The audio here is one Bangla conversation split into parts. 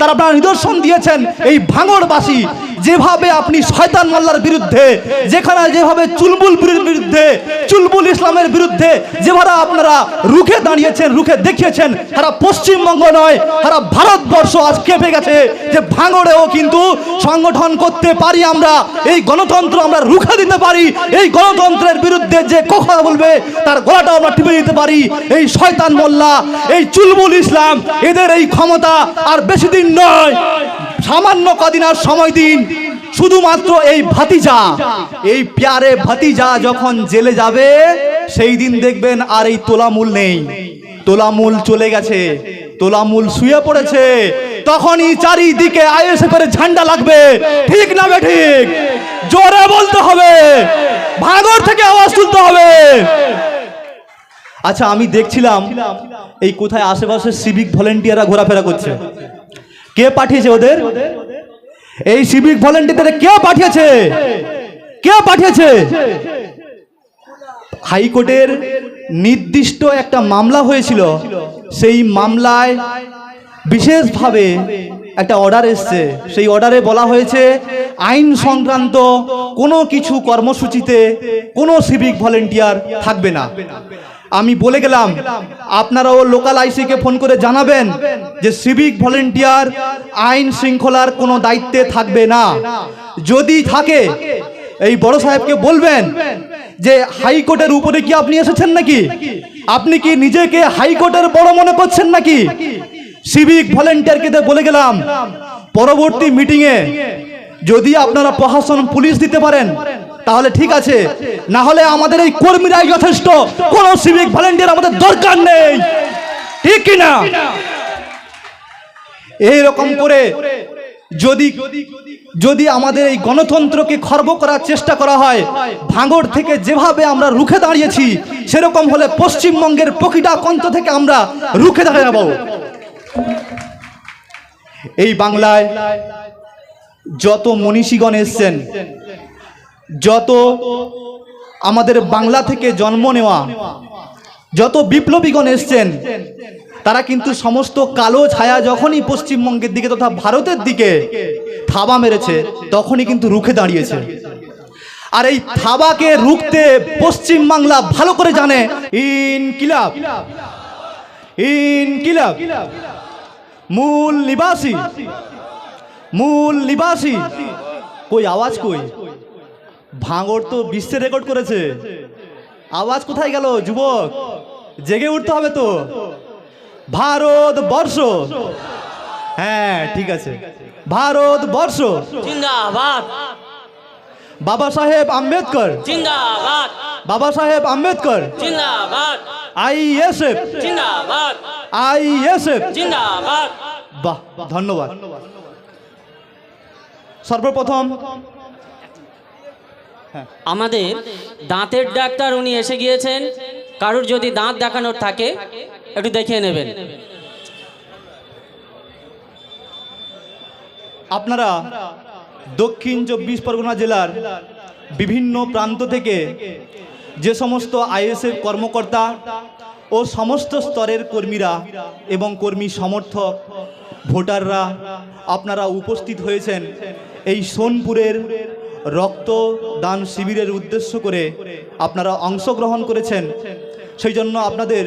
তার আপনারা নিদর্শন দিয়েছেন এই ভাঙড়বাসী। যেভাবে আপনি শয়তান মোল্লার বিরুদ্ধে, যেখানে যেভাবে চুলবুল বিরুদ্ধে, চুলবুল ইসলামের বিরুদ্ধে, যেভাবে আপনারা রুখে দাঁড়িয়েছেন, রুখে দেখিয়েছেন তারা পশ্চিমবঙ্গ নয় তারা ভারতবর্ষ আজ কেঁপে গেছে যে ভাঙড়েও কিন্তু সংগঠন করতে পারি আমরা, এই গণতন্ত্র আমরা রুখে দিতে পারি, এই গণতন্ত্রের বিরুদ্ধে যে কথা বলবে, তার গলাটাও আমরা টিপে দিতে পারি। এই শয়তান মোল্লা, এই চুলবুল ইসলাম, এদের এই ক্ষমতা আর বেশি দিন নয়। সামান্য কদিন আর সময় দিন, শুধুমাত্র এই ভাতিজা, এই প্যারে ভাতিজা যখন জেলে যাবে, সেই দিন দেখবেন আর এই তোলামূল নেই। তোলামূল চলে গেছে, তোলামূল শুয়ে পড়েছে, তখনই চারিদিকে আইএসএফ এর ঝান্ডা লাগবে। ঠিক না বে ঠিক? জোরে বলতে হবে। ভাগর থেকে আওয়াজ তুলতে হবে। আচ্ছা আমি দেখছিলাম, এই কোথায় আশেপাশে সিভিক ভলেন্টিয়াররা ঘোরাফেরা করছে। কে পাঠিয়েছে ওদের? এই সিভিক ভলেন্টিয়ার কে পাঠিয়েছে? কে পাঠিয়েছে? হাইকোর্টের নির্দিষ্ট একটা মামলা হয়েছিল। সেই মামলায় বিশেষভাবে একটা অর্ডার এসছে। সেই অর্ডারে বলা হয়েছে আইন সংক্রান্ত কোনো কিছু কর্মসূচিতে কোনো সিভিক ভলেন্টিয়ার থাকবে না। আমি বলে গেলাম, আপনারাও লোকাল আইসিকে ফোন করে জানাবেন যে সিভিক ভলেন্টিয়ার আইন শৃঙ্খলার কোনো দায়িত্বে থাকবে না। যদি থাকে, এই বড় সাহেবকে বলবেন যে হাইকোর্টের উপরে কি আপনি এসেছেন নাকি? আপনি কি নিজেকে হাইকোর্টের বড় মনে করছেন নাকি? সিভিক ভলেন্টিয়ারকে বলে গেলাম, পরবর্তী মিটিংয়ে যদি আপনারা প্রশাসন পুলিশ দিতে পারেন, তাহলে ঠিক আছে। না হলে আমাদের এই কর্মীরাই যথেষ্ট। কোনো সিভিক ভলেন্টিয়ার আমাদের দরকার নেই। ঠিক কি না? এইরকম করে যদি যদি আমাদের এই গণতন্ত্রকে খর্ব করার চেষ্টা করা হয় ভাঙড় থেকে যেভাবে আমরা রুখে দাঁড়িয়েছি, সেরকম হলে পশ্চিমবঙ্গের প্রকৃতা কন্ত থেকে আমরা রুখে দাঁড়িয়ে যাব এই বাংলায় যত মনীষীগণ এসছেন, যত আমাদের বাংলা থেকে জন্ম নেওয়া, যত বিপ্লবীগণ এসছেন, তারা কিন্তু সমস্ত কালো ছায়া যখনই পশ্চিমবঙ্গের দিকে তথা ভারতের দিকে থাবা মেরেছে, তখনই কিন্তু রুখে দাঁড়িয়েছে। আর এই থাবাকে রুখতে পশ্চিম বাংলা ভালো করে জানে ইনকিলাব। ইনকিলাব। মূল নিবাসী। মূল নিবাসী। কই আওয়াজ কই? ভাঙড় তো বিশ্বে রেকর্ড করেছে। আওয়াজ কোথায় গেল যুবক? জেগে উঠতে হবে তো। ভারত বর্ষ। হ্যাঁ ঠিক আছে। ভারত বর্ষ। জিন্দাবাদ। বাবা সাহেব আম্বেদকর। জিন্দাবাদ। বাবা সাহেব আম্বেদকর। জিন্দাবাদ। আইএসএফ। জিন্দাবাদ। আইএসএফ। জিন্দাবাদ। বাহ ধন্যবাদ। সর্বপ্রথম। আমাদের দাঁতের ডাক্তার উনি এসে গিয়েছেন। কারুর যদি দাঁত দেখানোর থাকে একটু দেখিয়ে নেবেন। আপনারা দক্ষিণ চব্বিশ পরগনা জেলার বিভিন্ন প্রান্ত থেকে যে সমস্ত আইএসএফ কর্মকর্তা ও সমস্ত স্তরের কর্মীরা এবং কর্মী সমর্থক ভোটাররা আপনারা উপস্থিত হয়েছেন এই সোনপুরের রক্তদান শিবিরের উদ্দেশ্য করে আপনারা অংশগ্রহণ করেছেন। সেই জন্য আপনাদের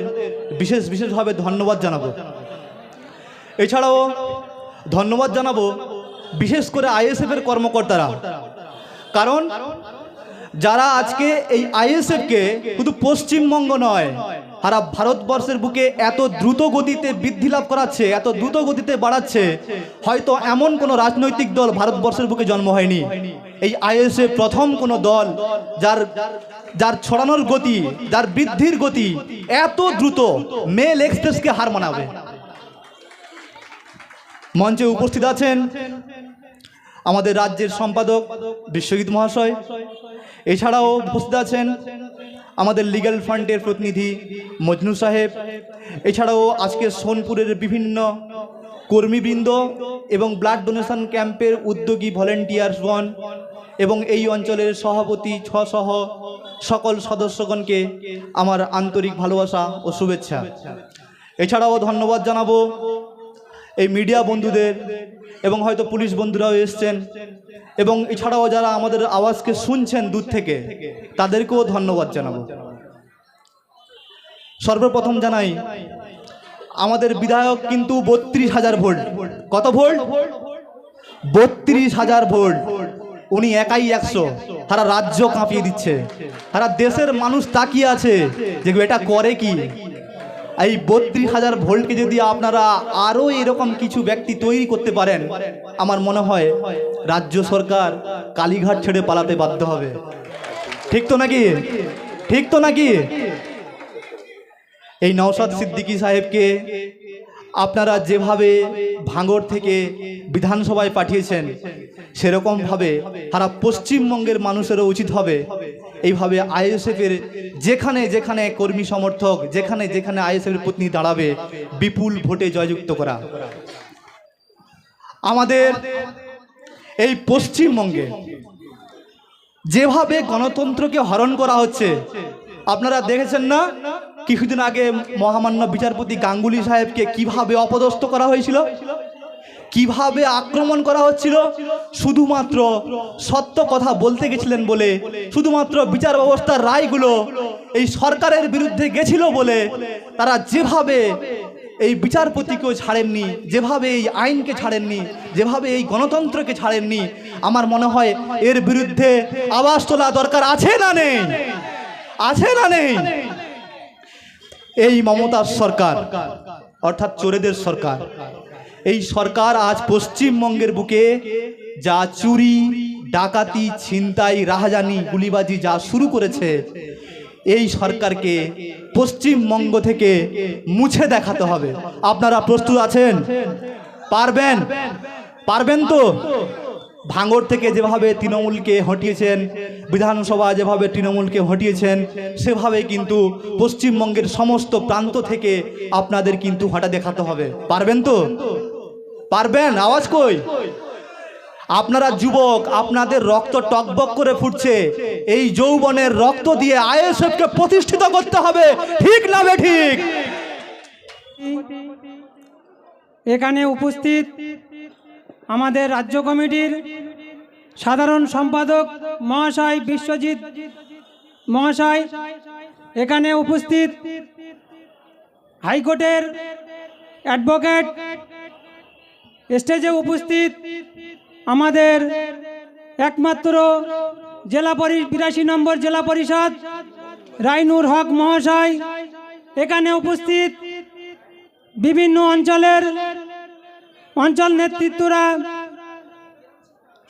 বিশেষ বিশেষভাবে ধন্যবাদ জানাব। এছাড়াও ধন্যবাদ জানাব বিশেষ করে আইএসএফ এর কর্মকর্তারা। কারণ যারা আজকে এই আইএসএফকে শুধু পশ্চিমবঙ্গ নয় সারা ভারতবর্ষের বুকে এত দ্রুত গতিতে বৃদ্ধি লাভ করাচ্ছে, এত দ্রুত গতিতে বাড়াচ্ছে, হয়তো এমন কোনো রাজনৈতিক দল ভারতবর্ষের বুকে জন্ম হয়নি। এই আইএসএফ প্রথম কোনো দল যার যার ছড়ানোর গতি, যার বৃদ্ধির গতি এত দ্রুত মেল এক্সপ্রেসকে হার মানাবে। মঞ্চে উপস্থিত আছেন আমাদের রাজ্যের সম্পাদক বিশ্বজিৎ মহাশয়। এছাড়াও উপস্থিত আছেন আমাদের লিগ্যাল ফান্ডের প্রতিনিধি মজনু সাহেব, এছাড়াও আজকে সোনপুরের বিভিন্ন কর্মীবৃন্দ এবং ব্লাড ডোনেশন ক্যাম্পের উদ্যোগী ভলেন্টিয়ার্সগণ এবং এই অঞ্চলের সভাপতি সহ সকল সদস্যগণকে আমার আন্তরিক ভালোবাসা ও শুভেচ্ছা। এছাড়াও ধন্যবাদ জানাব এই মিডিয়া বন্ধুদের এবং হয়তো পুলিশ বন্ধুরাও এসছেন। এবং এছাড়াও যারা আমাদের আওয়াজকে শুনছেন দূর থেকে, তাদেরকেও ধন্যবাদ জানাব। সর্বপ্রথম জানাই, আমাদের বিধায়ক কিন্তু বত্রিশ হাজার ভোট কত ভোট বত্রিশ হাজার ভোট উনি একাই একশো। তারা রাজ্য কাঁপিয়ে দিচ্ছে। সারা দেশের মানুষ তাকিয়ে আছে যে এটা করে কি? এই বত্রিশ হাজার ভোল্টকে যদি আপনারা আরও এরকম কিছু ব্যক্তি তৈরি করতে পারেন, আমার মনে হয় রাজ্য সরকার কালীঘাট ছেড়ে পালাতে বাধ্য হবে। ঠিক তো নাকি? ঠিক তো নাকি? এই নওশাদ সিদ্দিকী সাহেবকে আপনারা যেভাবে ভাঙড় থেকে বিধানসভায় পাঠিয়েছেন, সেরকমভাবে সারা পশ্চিমবঙ্গের মানুষেরও উচিত হবে এইভাবে আইএসএফের যেখানে যেখানে কর্মী সমর্থক, যেখানে যেখানে আইএসএফের পত্নী দাঁড়াবে, বিপুল ভোটে জয়যুক্ত করা। আমাদের এই পশ্চিমবঙ্গে যেভাবে গণতন্ত্রকে হরণ করা হচ্ছে, আপনারা দেখেছেন না? কিছুদিন আগে মহামান্য বিচারপতি গাঙ্গুলি সাহেবকে কীভাবে অপদস্থ করা হয়েছিল? কীভাবে আক্রমণ করা হচ্ছিল? শুধুমাত্র সত্য কথা বলতে গেছিলেন বলে, শুধুমাত্র বিচার ব্যবস্থার রায়গুলো এই সরকারের বিরুদ্ধে গেছিল বলে তারা যেভাবে এই বিচারপতিকেও ছাড়েননি, যেভাবে এই আইনকে ছাড়েননি, যেভাবে এই গণতন্ত্রকে ছাড়েননি, আমার মনে হয় এর বিরুদ্ধে আওয়াজ তোলা দরকার আছে না নেই? আছে না নেই? এই মমতার সরকার, অর্থাৎ চোরেদের সরকার এই সরকার আজ পশ্চিমবঙ্গের বুকে যা চুরি, ডাকাতি, ছিনতাই, রাহাজানি, গুলিবাজি যা শুরু করেছে, এই সরকারকে পশ্চিমবঙ্গ থেকে মুছে দেখাতে হবে। আপনারা প্রস্তুত আছেন? পারবেন? পারবেন তো? ভাঙড় থেকে যেভাবে তৃণমূলকে হটিয়েছেন, বিধানসভা যেভাবে তৃণমূলকে হটিয়েছেন, সেভাবে কিন্তু পশ্চিমবঙ্গের সমস্ত প্রান্ত থেকে আপনাদের কিন্তু হটা দেখাতে হবে। পারবেন তো? পারবেন? আওয়াজ কই? আপনারা যুবক, আপনাদের রক্ত টকবক করে ফুটছে। এই যৌবনের রক্ত দিয়ে আইএসএফকে প্রতিষ্ঠিত করতে হবে। ঠিক না ঠিক এখানে উপস্থিত আমাদের রাজ্য কমিটির সাধারণ সম্পাদক মহাশয় বিশ্বজিৎ মহাশয় এখানে উপস্থিত হাইকোর্টের অ্যাডভোকেট স্টেজে উপস্থিত আমাদের একমাত্র জেলা পরি বিরাশি নম্বর জেলা পরিষদ রাইনুর হক মহাশয়। এখানে উপস্থিত বিভিন্ন অঞ্চলের অঞ্চল নেতৃত্বরা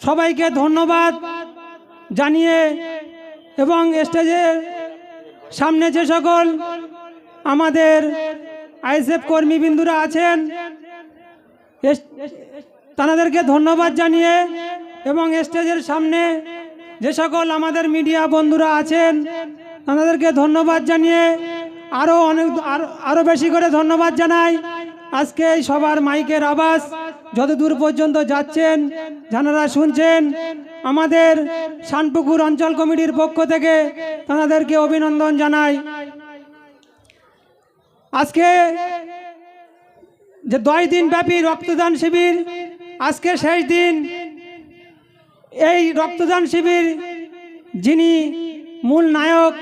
সবাইকে ধন্যবাদ জানিয়ে এবং স্টেজের সামনে যে সকল আমাদের আইএসএফ কর্মীবিন্দুরা আছেন তাদেরকে ধন্যবাদ জানিয়ে এবং স্টেজের সামনে যে সকল আমাদের মিডিয়া বন্ধুরা আছেন তাদেরকে ধন্যবাদ জানিয়ে আরও অনেক, আরো- আরও বেশি করে ধন্যবাদ জানাই। আজকে এই সবার মাইকের আওয়াজ যত দূর পর্যন্ত যাচ্ছেন যারা শুনছেন, আমাদের শানপুকুর অঞ্চল কমিটির পক্ষ থেকে তাদেরকে অভিনন্দন জানাই। আজকে যে দশ দিন ব্যাপী রক্তদান শিবির, আজকে শেষ দিন এই রক্তদান শিবির যিনি মূল নায়ক,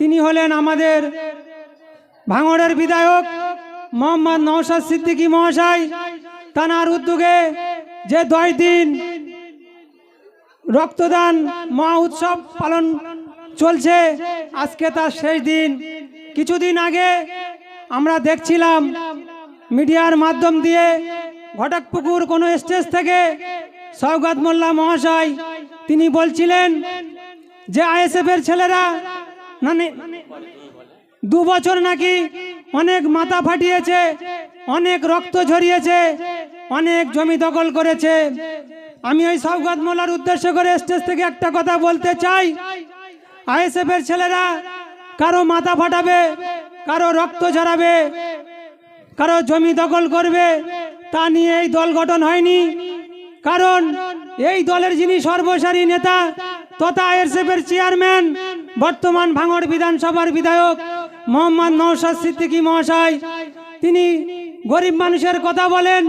তিনি হলেন আমাদের ভাঙড়ের বিধায়ক মোহাম্মদ নওশাদ সিদ্দিকী মহাশয়, তানার উদ্যোগে যে দশ দিন রক্তদান মহা উৎসব পালন চলছে, আজকে তার শেষ দিন। কিছুদিন আগে আমরা দেখছিলাম মিডিয়ার মাধ্যম দিয়ে ঘটকপুকুর কোনো স্টেজ থেকে সৌগত মোল্লা মহাশয়, তিনি বলছিলেন যে আইএসএফ এর ছেলেরা মানে দু বছর নাকি অনেক মাথা ফাটিয়েছে, অনেক রক্ত ঝরিয়েছে, অনেক জমি দখল করেছে। আমি ওই সৌগত মোল্লার উদ্দেশ্য করে স্টেজ থেকে একটা কথা বলতে চাই। আইএসএফ এর ছেলেরা কারও মাথা ফাটাবে, কারও রক্ত ঝরাবে, কারও জমি দখল করবে, তা নিয়ে এই দল গঠন হয়নি। কারণ এই দলের যিনি সর্বসারী নেতা তথা আইএসএফের চেয়ারম্যান, বর্তমান ভাঙড় বিধানসভার বিধায়ক মোহাম্মদ নৌসাদ সিদ্দিকী মহাশয়, তিনি গরিব মানুষের কথা বলেন,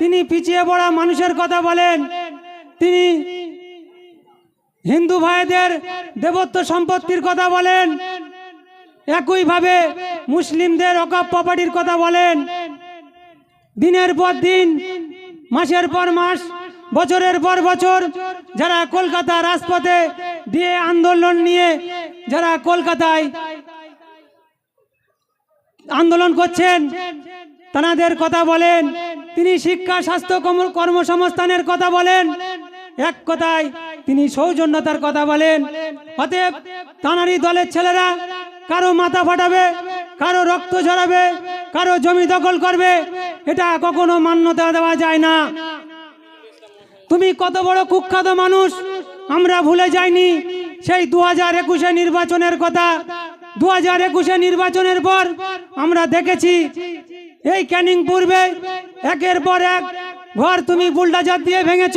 তিনি পিছিয়ে পড়া মানুষের কথা বলেন, তিনি হিন্দু ভাইদের দেবত্ব সম্পত্তির কথা বলেন, একইভাবে মুসলিমদের অকাপ প্রপার্টির কথা বলেন। দিনের পর দিন, মাসের পর মাস, বছরের পর বছর যারা কলকাতা রাজপথে দিয়ে আন্দোলন নিয়ে, যারা কলকাতায় আন্দোলন করছেন, তানাদের কথা বলেন, তিনি শিক্ষা, স্বাস্থ্য কর্মসংস্থানের কথা বলেন, এক কথায় তিনি সৌজন্যতার কথা বলেন, অতএব তানারি দলের ছেলেরা কারও মাথা ফাটাবে, কারও রক্ত ঝরাবে, কারও জমি দখল করবে, এটা কখনো মান্যতা দেওয়া যায় না। তুমি কত বড় কুখ্যাত মানুষ, আমরা ভুলে যাইনি সেই দু হাজার নির্বাচনের কথা দু হাজার একুশে নির্বাচনের পর আমরা দেখেছি এই ক্যানিং পূর্বে একের পর এক ঘর তুমি বুলডাজার দিয়ে ভেঙেছ,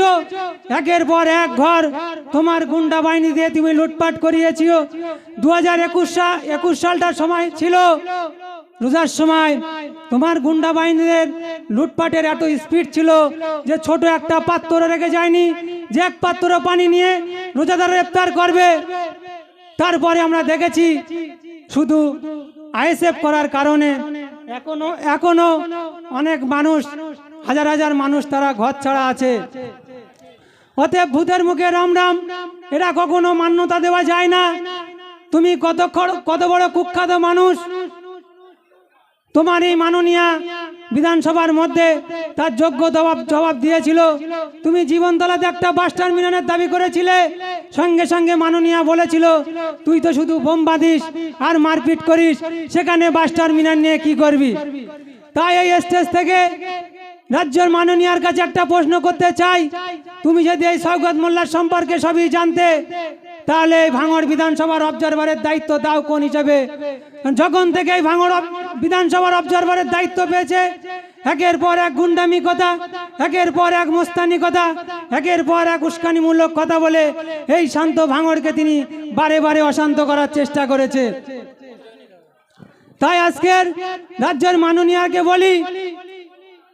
একের পর এক ঘর তোমার গুন্ডা বাহিনী দিয়ে তুমি লুটপাট করিয়েছিও। দু হাজার একুশ সাল একুশ সালটার সময় ছিল, রোজার সময় তোমার গুন্ডা বাহিনীদের লুটপাটের এত স্পিড ছিল যে ছোট একটা পাত্র রেখে যায়নি, যে এক পাত্র পানি নিয়ে রোজাদার গ্রেপ্তার করবে। তারপরে আমরা দেখেছি শুধু আইএসএফ করার কারণে এখনও এখনও অনেক মানুষ, হাজার হাজার মানুষ তারা ঘর ছাড়া আছে। অতএব ভূতের মুখে রাম রাম, এরা কখনো মান্যতা দেওয়া যায় না। তুমি কত কত বড় কুখ্যাত মানুষ। তোমার এই মাননীয়া বিধানসভার মধ্যে তার যোগ্য জবাব জবাব দিয়েছিল। তুমি জীবনতলাতে একটা বাস টার্মিনালের দাবি করেছিলে। সঙ্গে সঙ্গে মাননীয়া বলেছিল, তুই তো শুধু বোম বাঁধিস আর মারপিট করিস, সেখানে বাস টার্মিনাল নিয়ে কি করবি? তাই এই স্টেজ থেকে রাজ্যের মাননীয়ার কাছে একটা প্রশ্ন করতে চাই। তুমি যদি এই সৌগত মোল্লার সম্পর্কে সবই জানতে তাহলে এই ভাঙড় বিধানসভার অবজারভারের দায়িত্ব দাও কোন হিসাবে? যখন থেকে এই ভাঙড় বিধানসভার অবজারভারের দায়িত্ব পেয়েছে, একের পর এক গুন্ডামি কথা, একের পর এক মোস্তানি কথা, একের পর এক উস্কানিমূলক কথা বলে এই শান্ত ভাঙড়কে তিনি বারে বারে অশান্ত করার চেষ্টা করেছে। তাই আজকের রাজ্যের মাননীয়াকে বলি,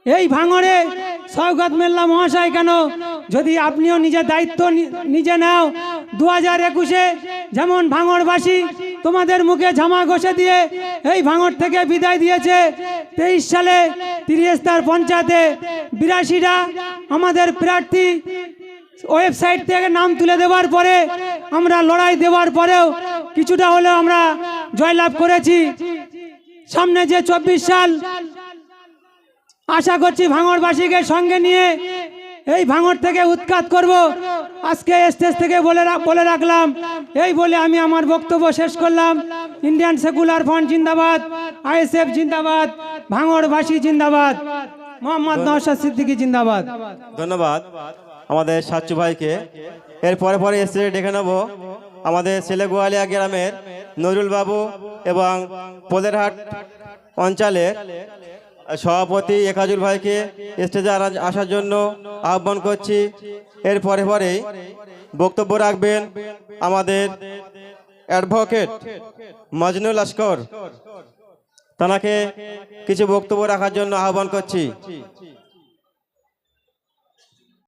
এই ভাঙড়ে সৌগত মেল্লা মহাশয় কেন, যদি আপনিও নিজের দায়িত্ব নিজে নাও দু হাজার একুশে যেমন ভাঙড়বাসী তোমাদের মুখে ঝামা ঘষে দিয়ে এই ভাঙড় থেকে বিদায় দিয়েছে। তেইশ সালে তিরিস্তার পঞ্চায়েতে বিরাশিরা আমাদের প্রার্থী ওয়েবসাইট থেকে নাম তুলে দেওয়ার পরে আমরা লড়াই দেওয়ার পরেও কিছুটা হলেও আমরা জয়লাভ করেছি। সামনে যে চব্বিশ সাল, আশা করছি ভাঙড়বাসীকে সঙ্গে নিয়ে এই ভাঙড় থেকে উৎখাত করব। আজকে স্টেজ থেকে বলে বলে রাখলাম। এই বলে আমি আমার বক্তব্য শেষ করলাম। ইন্ডিয়ান সেকুলার ফ্রন্ট জিন্দাবাদ আইএসএফ জিন্দাবাদ, ভাঙড়বাসী জিন্দাবাদ, মোহাম্মদ নওশাদ সিদ্দিকী জিন্দাবাদ। ধন্যবাদ আমাদের সাচ্চু ভাইকে। এর পরে পরে এসে ডেকে নেব আমাদের ছেলে গোয়ালিয়া গ্রামের নজরুল বাবু এবং পোদেরহাট অঞ্চলের সভাপতি একাজুল ভাইকে স্টেজে আসার জন্য আহ্বান করছি। এর পরে পরে বক্তব্য রাখবেন আমাদের অ্যাডভোকেট মজনুল লস্কর তানাকে কিছু বক্তব্য রাখার জন্য আহ্বান করছি।